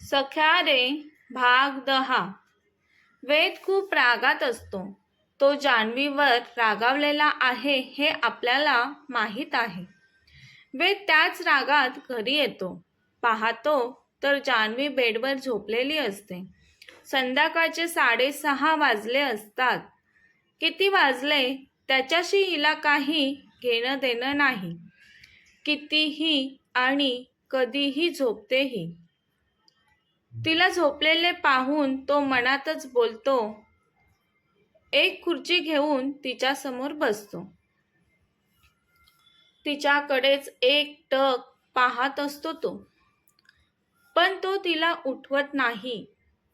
सख्या रे भाग दहा. वेद खूप रागात असतो. तो जान्हवीवर रागावलेला आहे हे आपल्याला माहीत आहे. वेद त्याच रागात घरी येतो. पाहतो तर जान्हवी बेडवर झोपलेली असते. संध्याकाळचे साडेसहा वाजले असतात. किती वाजले? त्याच्याशी हिला काही घेणं देणं नाही. कितीही आणि कधीही झोपतेही. तिला झोपलेले पाहून तो मनातच बोलतो एक खुर्ची घेऊन तिच्या समोर बसतो. तिच्याकडेच एक टक पाहत असतो तो. पण तो तिला उठवत नाही.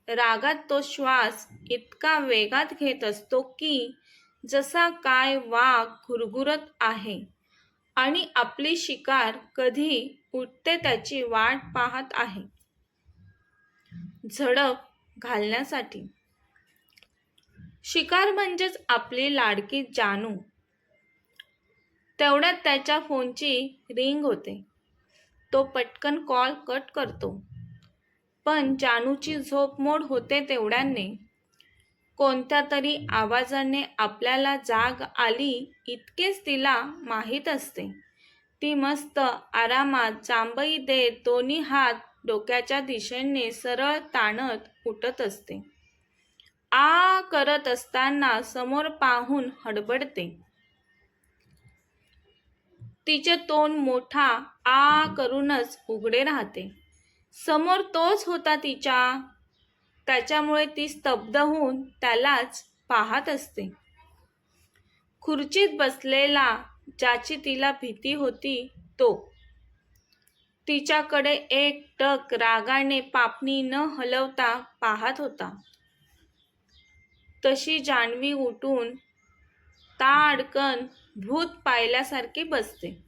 रागात तो श्वास इतका वेगात घेत असतो की जसा काय वाघ घुरघुरत आहे आणि आपली शिकार कधी उठते त्याची वाट पाहत आहे. झडप घालण्यासाठी. शिकार म्हणजेच आपली लाडकी जानू. तेवढ्यात त्याच्या फोनची रिंग होते. तो पटकन कॉल कट करतो. पण जानूची झोप मोड होते तेवढ्याने. कोणत्या तरी आवाजाने आपल्याला जाग आली इतकेच तिला माहीत असते. ती मस्त आरामात जांभई देत दोन्ही हात डोक्याच्या दिशेने सरळ ताणत उठत असते. आ करत असताना समोर पाहून हडबडते. तिचे तोंड मोठा आ करूनच उघडे राहते. समोर तोच होता तिच्या. त्याच्यामुळे ती स्तब्ध होऊन त्यालाच पाहत असते. खुर्चीत बसलेला ज्याची तिला भीती होती तो तिच्याकडे एक टक रागाने पापणी न हलवता पाहत होता. तशी जान्हवी उठून ताडकन भूत पाहिल्यासारखी बसते.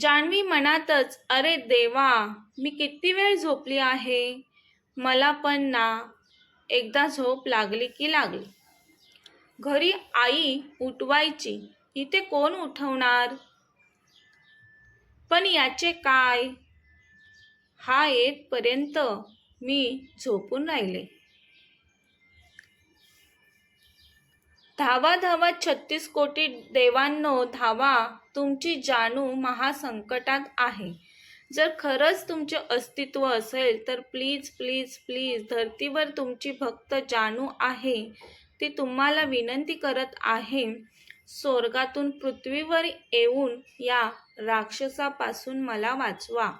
जान्हवी मनातच अरे देवा मी किती वेळ झोपली आहे? मला पण ना एकदा झोप लागली की लागली. घरी आई उठवायची इथे कोण उठवणार? पण याचे काय? हा येतपर्यंत मी झोपून राहिले. धावा धावा छत्तीस कोटी देवांनो धावा तुमची जानू महासंकटात आहे. जर खरंच तुमचे अस्तित्व असेल तर प्लीज प्लीज प्लीज धर्तीवर तुमची भक्त जानू आहे. ती तुम्हाला विनंती करत आहे स्वर्गातून पृथ्वीवर येऊन या राक्षसापासून मला वाचवा.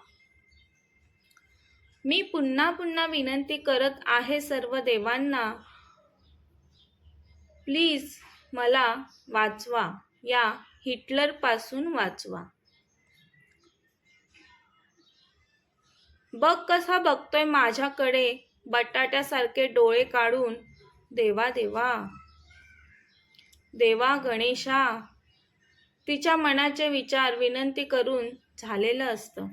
मी पुन्हा पुन्हा विनंती करत आहे सर्व देवांना प्लीज मला वाचवा. या हिटलरपासून वाचवा. बघ कसा बघतोय माझ्याकडे बटाट्यासारखे डोळे काढून. देवा देवा. देवा गणेशा तिच्या मनाचे विचार विनंती करून झालेलं असतं.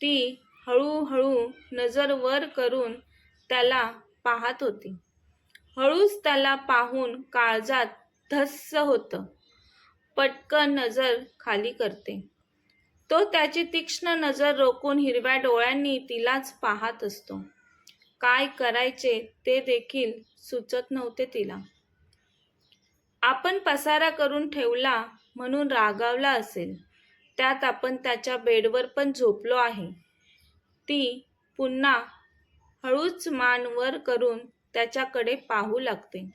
ती हळूहळू नजर वर करून त्याला पाहत होती. हळूच त्याला पाहून काळजात धस्स होतं. पटकन नजर खाली करते. तो त्याची तीक्ष्ण नजर रोखून हिरव्या डोळ्यांनी तिलाच पाहत असतो. काय करायचे ते देखील सुचत नव्हते तिला. आपण पसारा करून ठेवला म्हणून रागावला असेल. त्यात आपण त्याच्या बेडवर पण झोपलो आहे. ती पुन्हा हळूच मान वर करून त्याच्याकडे पाहू लागते.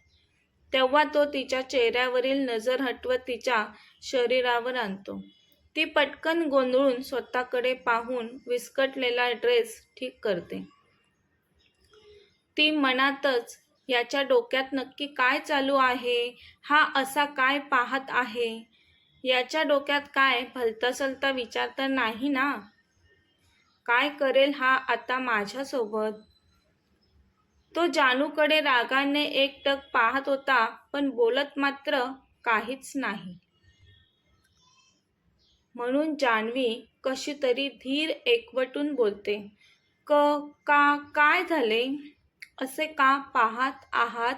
तेव्हा तो तिच्या चेहऱ्यावरील नजर हटवत तिच्या शरीरावर आणतो. ती पटकन गोंधळून स्वतःकडे पाहून विस्कटलेला ड्रेस ठीक करते. ती मनातच याच्या डोक्यात नक्की काय चालू आहे? हा असा काय पाहत आहे? याच्या डोक्यात काय भलतासलता विचार तर नाही ना? काय करेल हा आता माझ्यासोबत? तो जानूकडे रागाने एकटक पाहत होता पण बोलत मात्र काहीच नाही. म्हणून जान्हवी कशी तरी धीर एकवटून बोलते क का काय झाले? असे का पाहत आहात?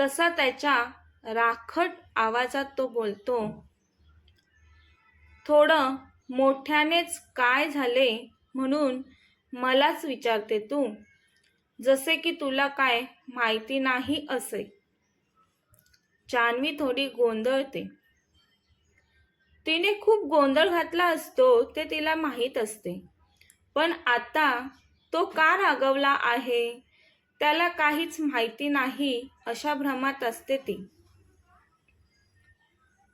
तसा त्याच्या राखट आवाजात तो बोलतो थोडं मोठ्यानेच काय झाले म्हणून मलाच विचारते तू जसे की तुला काय माहिती नाही असे. जान्हवी थोडी गोंधळते. तिने खूप गोंधळ घातला असतो ते तिला माहीत असते. पण आता तो का रागवला आहे? त्याला काहीच माहिती नाही अशा भ्रमात असते ती.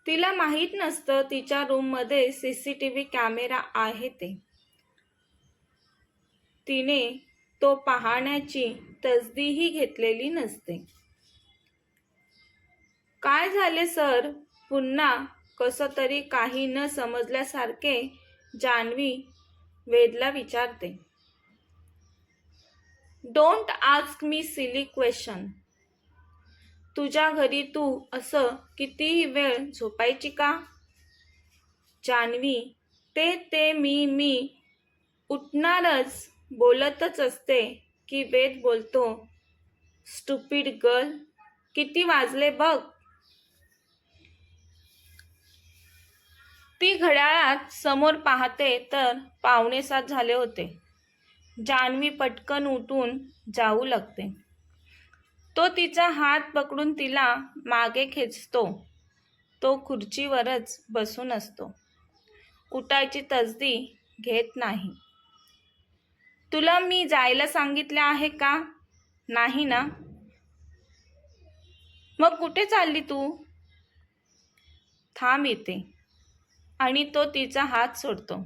तिला माहीत नसतं तिच्या रूममध्ये C C T V camera आहे ते. तिने तो पाहण्याची तसदीही घेतलेली नसते. काय झाले सर? पुन्हा कसं तरी काही न समजल्यासारखे जान्हवी वेदला विचारते. Don't ask me silly question तुझ्या घरी तू असं कितीही वेळ झोपायची का? जान्हवी ते ते मी मी उठणारच बोलतच असते की वेद बोलतो स्टुपिड गर्ल किती वाजले बघ. ती घड्याळात समोर पाहते तर पावणे सात झाले होते. जान्हवी पटकन उठून जाऊ लागते. तो तिचा हात पकडून तिला मागे खेचतो. तो खुर्चीवरच बसून असतो. उठायची तसदी घेत नाही. तुला मी जायला सांगितले आहे का? नाही ना. मग कुठे चालली तू? थांब येते आणि तो तिचा हात सोडतो.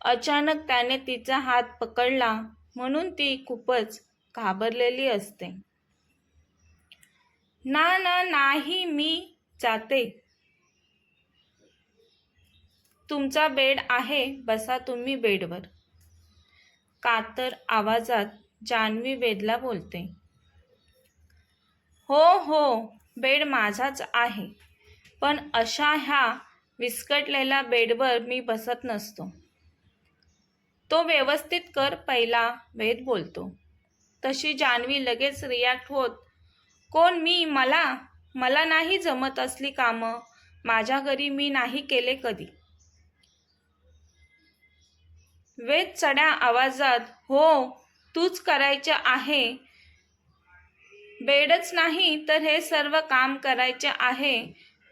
अचानक त्याने तिचा हात पकडला म्हणून ती खूपच घाबरलेली असते. ना ना नाही मी जाते. तुमचा बेड आहे बसा तुम्ही बेडवर. कातर आवाजात जान्हवी वेदला बोलते. हो हो बेड माझाच आहे पण अशा ह्या विस्कटलेल्या बेडवर मी बसत नसतो. तो व्यवस्थित कर पहिला वेद बोलतो. तशी जान्हवी लगेच रिॲक्ट होत. कोण मी? मला? मला नाही जमत असली कामं. माझ्या घरी मी नाही केले कधी. वेद चढ्या आवाजात हो तूच करायचे आहे. बेडच नाही तर हे सर्व काम करायचे आहे.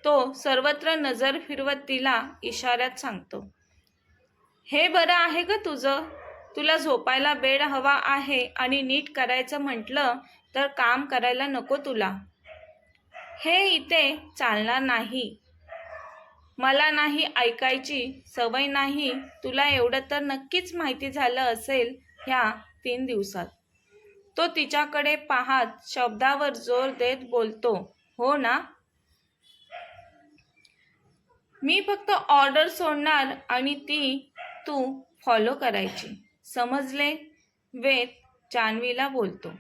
तो सर्वत्र नजर फिरवत तिला इशाऱ्यात सांगतो. हे बरं आहे ग तुझं. तुला झोपायला बेड हवा आहे आणि नीट करायचं म्हटलं तर काम करायला नको तुला. हे इथे चालणार नाही. मला नाही ऐकायची सवय नाही. तुला एवढं तर नक्कीच माहिती झालं असेल ह्या तीन दिवसात. तो तिच्याकडे पाहत शब्दावर जोर देत बोलतो हो ना? मी फक्त ऑर्डर सोडणार आणि ती तू फॉलो करायची. समजले? वेद जान्हवीला बोलतो.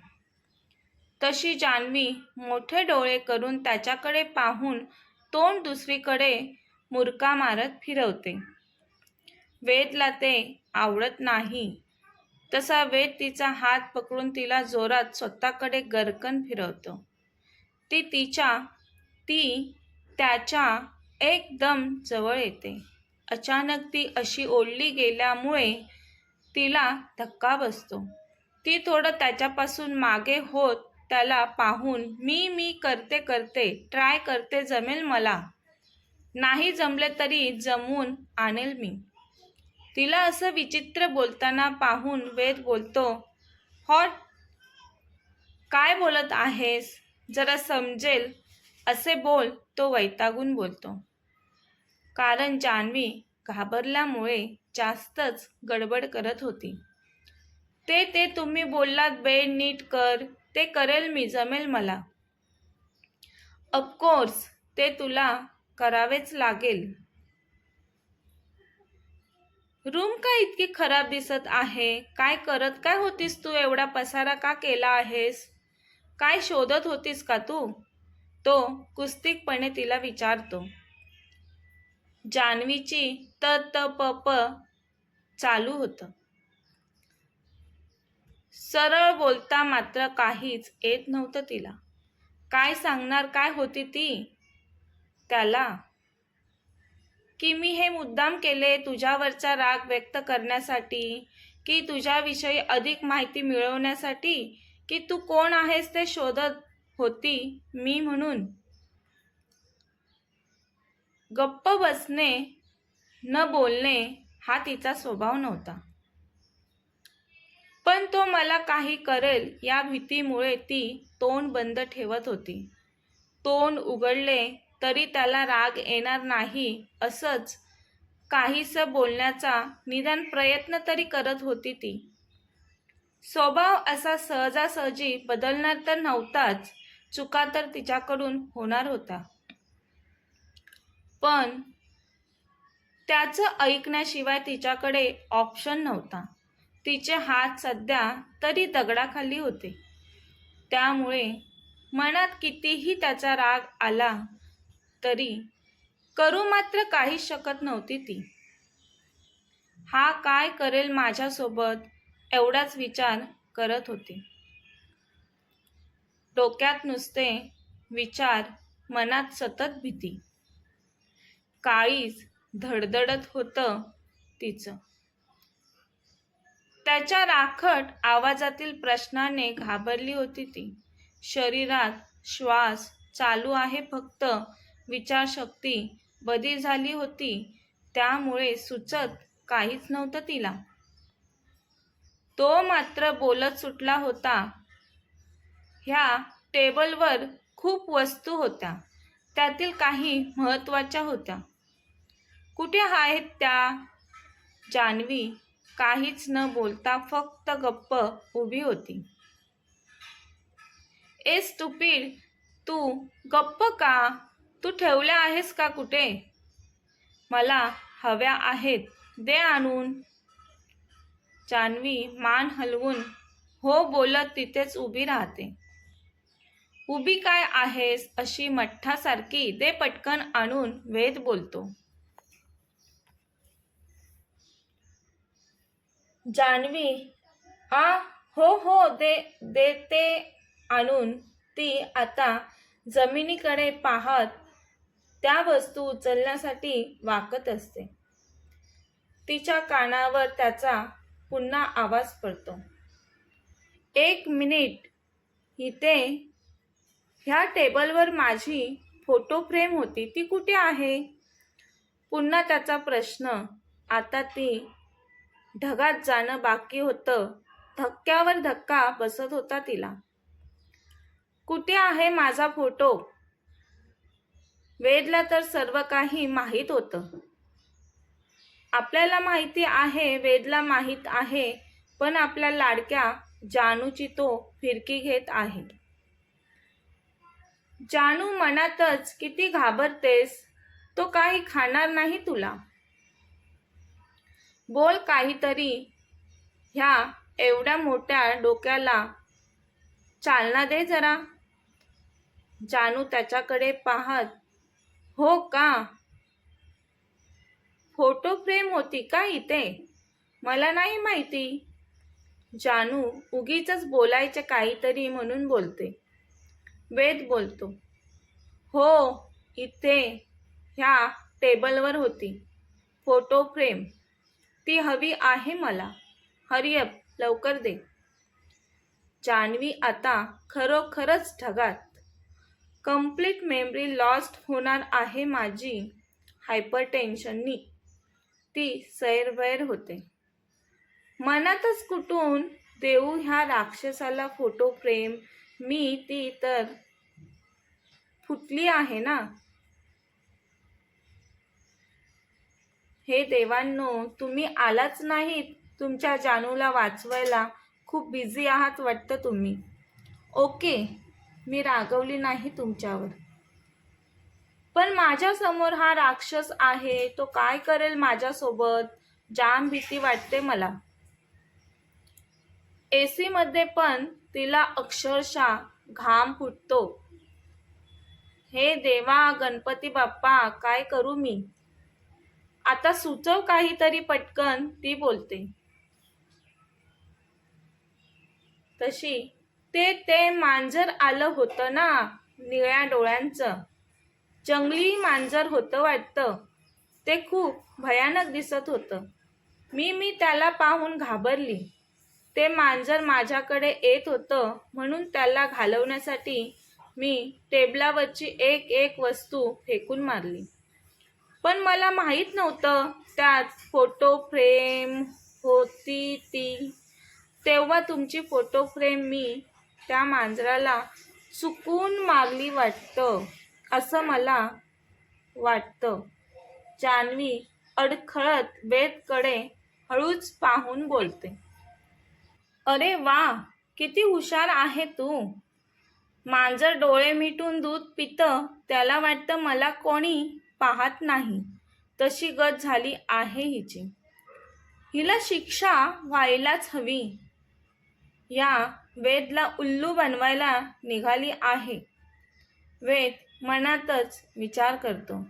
तशी जान्हवी मोठे डोळे करून त्याच्याकडे पाहून तोंड दुसरीकडे मुरका मारत फिरवते. वेदला ते आवडत नाही. तसा वेद तिचा हात पकडून तिला जोरात स्वतःकडे गरकन फिरवतो. ती तिच्या ती त्याच्या एकदम जवळ येते. अचानक ती अशी ओढली गेल्यामुळे तिला धक्का बसतो. ती थोडं त्याच्यापासून मागे होत त्याला पाहून मी मी करते करते ट्राय करते जमेल मला. नाही जमले तरी जमून आणेल मी. तिला असं विचित्र बोलताना पाहून वेद बोलतो हॉट काय बोलत आहेस? जरा समजेल असे बोल तो वैतागून बोलतो. कारण जान्हवी घाबरल्यामुळे जास्तच गडबड करत होती. ते ते तुम्ही बोललात बेड नीट कर. ते करेल मी जमेल मला. ऑफकोर्स ते तुला करावेच लागेल. रूम का इतकी खराब दिसत आहे? काय करत काय होतीस तू? एवढा पसारा का केला आहेस? काय शोधत होतीस का तू? तो कुस्तिकपणे तिला विचारतो. जान्हवीची त त प प चालू होतं. सरळ बोलता मात्र काहीच येत नव्हतं तिला. काय सांगणार काय होती ती? त्याला की मी हे मुद्दाम केले तुझ्यावरचा राग व्यक्त करण्यासाठी की तुझ्याविषयी अधिक माहिती मिळवण्यासाठी की तू कोण आहेस ते शोधत होती मी म्हणून. गप्प बसणे न बोलणे हा तिचा स्वभाव नव्हता. पण तो मला काही करेल या भीतीमुळे ती तोंड बंद ठेवत होती. तोंड उघडले तरी त्याला राग येणार नाही असंच काहीसं बोलण्याचा निदान प्रयत्न तरी करत होती ती. स्वभाव असा सहजासहजी बदलणार तर नव्हताच चुका तर तिच्याकडून होणार होता. पण त्याचं ऐकण्याशिवाय तिच्याकडे ऑप्शन नव्हता. तिचे हात सध्या तरी दगडाखाली होते. त्यामुळे मनात कितीही त्याचा राग आला तरी करू मात्र काहीच शकत नव्हती ती. हा काय करेल माझ्यासोबत? एवढाच विचार करत होती. डोक्यात नुसते विचार मनात सतत भीती. काळीच धडधडत होतं तिचं. त्याच्या राखट आवाजातील प्रश्नाने घाबरली होती ती. शरीरात श्वास चालू आहे फक्त. विचारशक्ती बदी झाली होती. त्यामुळे सुचत काहीच नव्हतं तिला. तो मात्र बोलत सुटला होता. ह्या टेबलवर खूप वस्तू होत्या. त्यातील काही महत्त्वाच्या होत्या. कुठे आहेत त्या? जान्हवी काहीच न बोलता फक्त गप्प उभी होती. ए स्टुपीड तू गप्प का? तू ठेवल्या आहेस का कुठे? मला हव्या आहेत दे आणून. जान्हवी मान हलवून हो बोलत तिथेच उभी राहते. उभी काय आहेस अशी मठ्ठासारखी दे पटकन आणून वेद बोलतो. जान्हवी. आ हो हो दे देते आणून ती आता जमिनीकडे पाहत त्या वस्तू उचलण्यासाठी वाकत असते. तिच्या कानावर त्याचा पुन्हा आवाज पडतो. एक मिनिट. इथे ह्या टेबलवर माझी फोटो फ्रेम होती. ती कुठे आहे? पुन्हा त्याचा प्रश्न. आता ती ढगात जाणं बाकी होतं. धक्क्यावर धक्का बसत होता तिला. कुठे आहे माझा फोटो? वेदला तर सर्व काही माहीत होतं. आपल्याला माहिती आहे वेदला माहीत आहे पण आपल्या लाडक्या जानूची तो फिरकी घेत आहे. जानू मनातच किती घाबरतेस? तो काही खाणार नाही तुला. बोल काहीतरी. ह्या एवढ्या मोठ्या डोक्याला चालना दे जरा. जानू त्याच्याकडे पाहत हो का? फोटो फ्रेम होती का इथे? मला नाही माहिती. जानू उगीच बोलायचे काहीतरी म्हणून बोलते. वेद बोलतो हो इथे ह्या टेबलवर होती. Photo frame. ती हवी आहे मला. हरियप लवकर दे. जान्हवी आता खरोखरच ढगात. कंप्लीट मेमरी लॉस्ट होणार आहे माझी हायपर टेन्शननी ती सैरभैर होते. मनातच कुठून देऊ ह्या राक्षसाला फोटो फ्रेम मी ती तर फुटली आहे ना? हे देवांनो तुम्ही आलाच नाहीत तुमच्या जानूला वाचवायला खूप बिझी आहात वाटतं तुम्ही. ओके मी रागवली नाही तुमच्यावर. पण माझ्यासमोर हा राक्षस आहे तो काय करेल माझ्यासोबत? जाम भीती वाटते मला. ए सीमध्ये पण तिला अक्षरशः घाम फुटतो. हे देवा गणपती बाप्पा काय करू मी? आता सुचव काहीतरी पटकन ती बोलते. तशी ते ते मांजर आलं होतं ना निळ्या डोळ्यांचं. जंगली मांजर होतं वाटतं. ते खूप भयानक दिसत होतं. मी मी त्याला पाहून घाबरली. ते मांजर माझ्याकडे येत होतं म्हणून त्याला घालवण्यासाठी मी टेबलावरची एक एक वस्तू फेकून मारली. पण मला माहीत नव्हतं त्यात फोटो फ्रेम होती ती. तेव्हा तुमची फोटो फ्रेम मी त्या मांजराला चुकून मागली वाटतं असं मला वाटतं. जान्हवी अडखळत बेतकडे हळूच पाहून बोलते. अरे वा किती हुशार आहे तू. मांजर डोळे मिटून दूध पितं त्याला वाटतं मला कोणी पाहत नाही. तशी गत झाली आहे हिची. हिला शिक्षा व्हायलाच हवी. या वेदला उल्लू बनवायला निघाली आहे. वेद मनातच विचार करतो.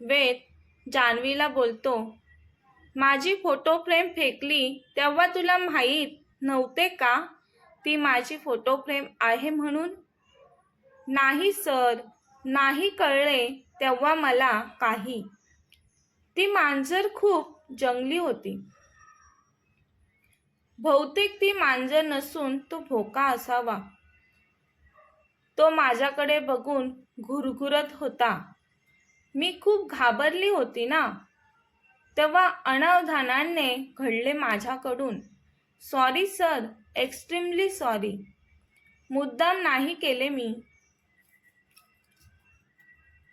वेद जान्हवीला बोलतो माझी फोटो फ्रेम फेकली तेव्हा तुला माहीत नव्हते का? ती माझी फोटो फ्रेम आहे म्हणून? नाही सर. नाही कळले. तेव्हा मला काही. ती मांजर खूप जंगली होती. बहुतेक ती मांजर नसून तो भोका असावा. तो माझ्याकडे बघून घुरघुरत होता. मी खूप घाबरली होती ना? तेव्हा अनावधानाने घडले माझ्याकडून. सॉरी सर एक्स्ट्रीमली सॉरी मुद्दाम नाही केले मी.